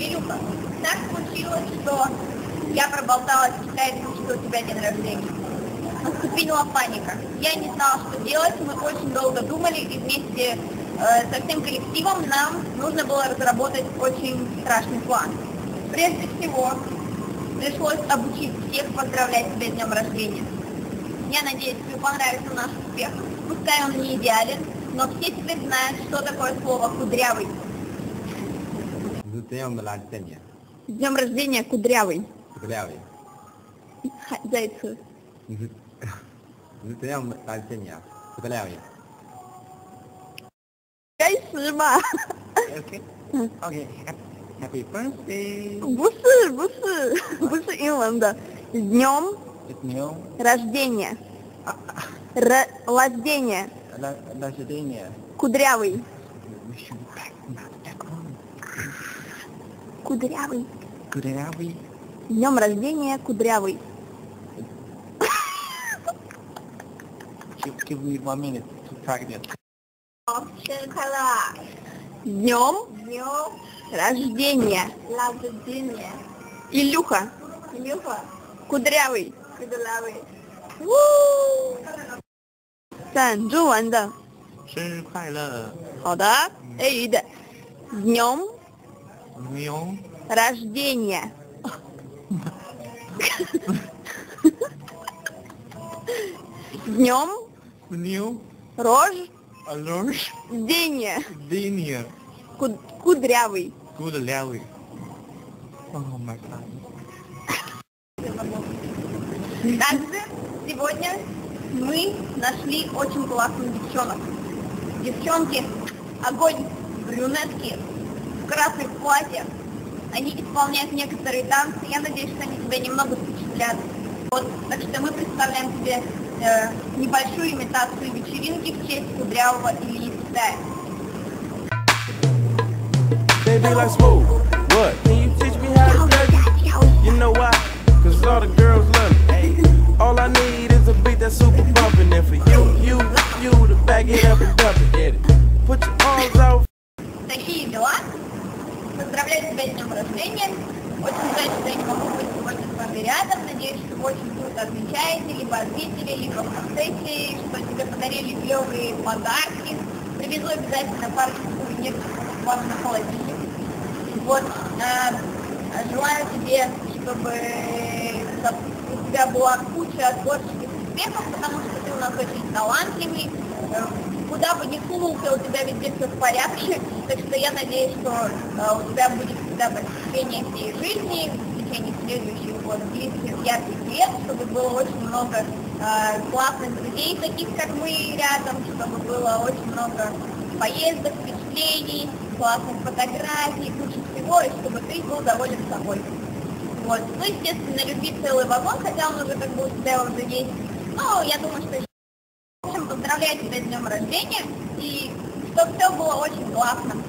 Илюха, так случилось, что я проболталась в Скайпе, что у тебя день рождения. Наступила паника. Я не знала, что делать, мы очень долго думали, и вместе э, со всем коллективом нам нужно было разработать очень страшный план. Прежде всего, пришлось обучить всех поздравлять тебя с днем рождения. Я надеюсь, тебе понравится наш успех. Пускай он не идеален, но все теперь знают, что такое слово «кудрявый». С днем рождения. С днем рождения, кудрявый. Кудрявый. Ха, Зайцев. С с днем рождения. Кудрявый. 该死吧？ Okay. Okay. Happy birthday. 不是不是不是英文的，с днем С днем рождения. Р- рождения. ра- рождения. Кудрявый. Кудрявый. Кудрявый. С днем рождения, кудрявый. Give, give me one minute to practice. 生日快乐！С днем днем рождения. Рождения. Илюха. Илюха. Кудрявый. Кудрявый. 赞中文的。生日快乐。好的，A 语的。 с днем Днем днем Днем рождения. рождения. Ку- Кудрявый. Кудрявый. My god. Также сегодня мы нашли очень классных девчонок. Девчонки, огонь, брюнетки, красных платьях. Они исполняют некоторые танцы. Я надеюсь, что они тебя немного впечатлят. Вот, так что мы представляем тебе э, небольшую имитацию вечеринки в честь кудрявого Ильи Стая. They be like Поздравляю тебя с днем рождения. Очень жаль, что я не могу быть сегодня с вами рядом. Надеюсь, что вы очень круто отмечаете, либо ответили, либо в процессе, что тебе подарили клевые подарки. Привезу обязательно парочку сувениров вам на холодильник. Вот, э, желаю тебе, чтобы у тебя была куча творческих успехов, потому что ты у нас очень талантливый. Куда бы ни сунулся, у тебя везде все в порядке. Так что я надеюсь, что э, у тебя будет всегда посещение всей жизни, в течение следующих вот близких ярких лет, чтобы было очень много э, классных друзей, таких как мы рядом, чтобы было очень много поездок, впечатлений, классных фотографий, куча всего, и чтобы ты был доволен собой. Вот. Ну, естественно, люби целый вагон, хотя он уже как бы у тебя уже есть. Но я думаю, что поздравляю тебя с днем рождения и чтобы все было очень классно.